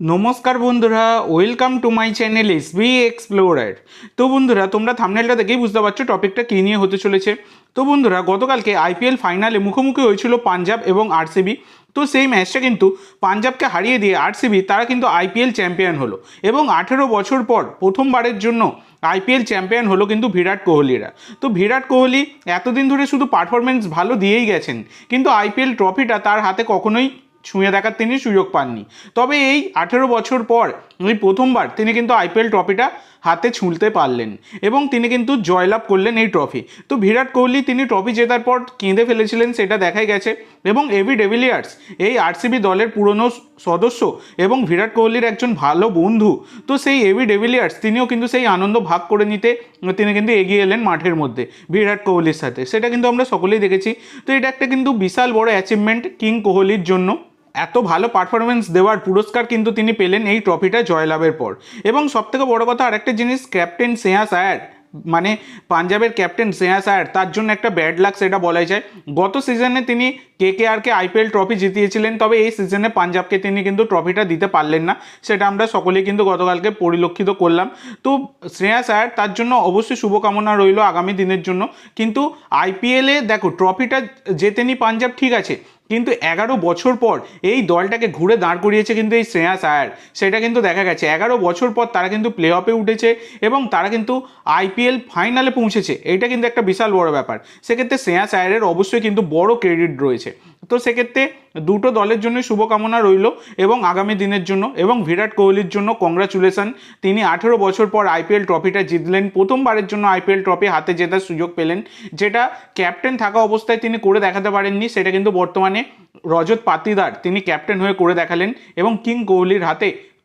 নমস্কার বন্ধুরা welcome to my channel S B explorer তো বন্ধুরা, তোমরা থামনেলটা দেখেই বুঝতে পারছ টপিকটা কী নিয়ে হতে চলেছে। তো বন্ধুরা, গতকালকে আইপিএল ফাইনালে মুখোমুখি হয়েছিল পাঞ্জাব এবং আরসিবি তো সেই ম্যাচটা কিন্তু পাঞ্জাবকে হারিয়ে দিয়ে আরসিবি তারা কিন্তু আইপিএল চ্যাম্পিয়ন হলো। এবং আঠেরো বছর পর প্রথমবারের জন্য আইপিএল চ্যাম্পিয়ন হলো কিন্তু বিরাট কোহলিরা। তো বিরাট কোহলি এতদিন ধরে শুধু পারফরমেন্স ভালো দিয়েই গেছেন, কিন্তু আইপিএল ট্রফিটা তার হাতে কখনোই ছুঁয়ে দেখার তিনি সুযোগ পাননি। তবে এই আঠেরো বছর পর এই প্রথমবার তিনি কিন্তু আইপিএল ট্রফিটা হাতে ছুঁলতে পারলেন এবং তিনি কিন্তু জয়লাভ করলেন এই ট্রফি। তো বিরাট কোহলি তিনি ট্রফি জেতার পর কেঁদে ফেলেছিলেন সেটা দেখাই গেছে এবং এভি ডেভিলিয়ার্স, এই আরসিবি দলের পুরনো সদস্য এবং বিরাট কোহলির একজন ভালো বন্ধু, তো সেই এভি ডেভিলিয়ার্স তিনিও কিন্তু সেই আনন্দ ভাগ করে নিতে তিনি কিন্তু এগিয়ে এলেন মাঠের মধ্যে বিরাট কোহলির সাথে। সেটা কিন্তু আমরা সকলেই দেখেছি। তো এটা একটা কিন্তু বিশাল বড় অ্যাচিভমেন্ট কিং কোহলির জন্য। এত ভালো পারফরমেন্স দেওয়ার পুরস্কার কিন্তু তিনি পেলেন এই ট্রফিটা জয়লাভের পর। এবং সবথেকে বড় কথা আরেকটা জিনিস ক্যাপ্টেন শ্রেয়াস আয়ার মানে পাঞ্জাবের ক্যাপ্টেন শ্রেয়াস আয়ার তার জন্য একটা ব্যাড লাক সেটা বলাই যায়। গত সিজনে তিনি কে কে আরকে আইপিএল ট্রফি জিতিয়েছিলেন, তবে এই সিজনে পাঞ্জাবকে তিনি কিন্তু ট্রফিটা দিতে পারলেন না। সেটা আমরা সকলেই কিন্তু গতকালকে পরিলক্ষিত করলাম। তো শ্রেয়াস আয়ার তার জন্য অবশ্যই শুভকামনা রইল আগামী দিনের জন্য। কিন্তু আইপিএলে দেখো ট্রফিটা জেতেনি পাঞ্জাব, ঠিক আছে কিন্তু এগারো বছর পর এই দলটাকে ঘুরে দাঁড় করিয়েছে কিন্তু এই শ্রেয়াস আয়ার সেটা কিন্তু দেখা গেছে। এগারো বছর পর তারা কিন্তু প্লে অফে উঠেছে এবং তারা কিন্তু আইপিএল ফাইনালে পৌঁছেছে। এটা কিন্তু একটা বিশাল বড় ব্যাপার। সেক্ষেত্রে শ্রেয়াস আয়ারের অবশ্যই কিন্তু বড় ক্রেডিট রয়েছে। তো সেক্ষেত্রে দুটো দলের জন্য শুভকামনা রইল এবং আগামী দিনের জন্য এবং বিরাট কোহলির জন্য কংগ্রাচুলেশন তিনি আঠেরো বছর পর আইপিএল ট্রফিটা জিতলেন, প্রথমবারের জন্য আইপিএল ট্রফি হাতে জেতার সুযোগ পেলেন, যেটা ক্যাপ্টেন থাকা অবস্থায় তিনি করে দেখাতে পারেননি, সেটা কিন্তু বর্তমানে রজত পাতিদার তিনি ক্যাপ্টেন হয়ে করে দেখালেন এবং কিং কোহলির হাতে